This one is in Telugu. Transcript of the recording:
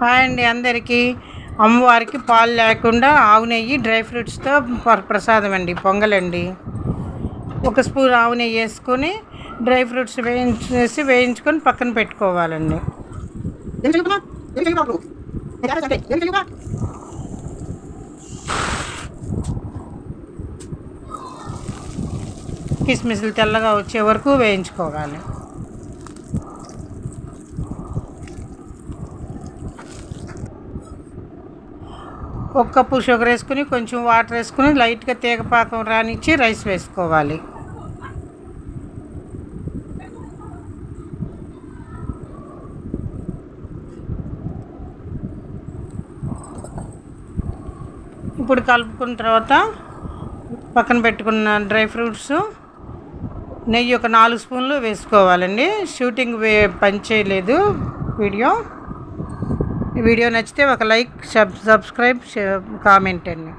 హాయ్ అండి అందరికీ. అమ్మవారికి పాలు లేకుండా ఆవు నెయ్యి డ్రై ఫ్రూట్స్తో ప్రసాదం అండి పొంగలండి. ఒక స్పూన్ ఆవు నెయ్యి వేసుకొని డ్రై ఫ్రూట్స్ వేయించేసి వేయించుకొని పక్కన పెట్టుకోవాలండి. కిస్మిస్లు తెల్లగా వచ్చే వరకు వేయించుకోవాలి. ఒక కప్పు షుగర్ వేసుకుని కొంచెం వాటర్ వేసుకుని లైట్గా తీగపాకం రానిచ్చి రైస్ వేసుకోవాలి. ఇప్పుడు కలుపుకున్న తర్వాత పక్కన పెట్టుకున్న డ్రై ఫ్రూట్స్ నెయ్యి ఒక నాలుగు స్పూన్లు వేసుకోవాలండి. షూటింగ్ పని చేయలేదు వీడియో. వీడియో నచ్చితే ఒక లైక్ సబ్ సబ్స్క్రైబ్ కామెంట్ అండి.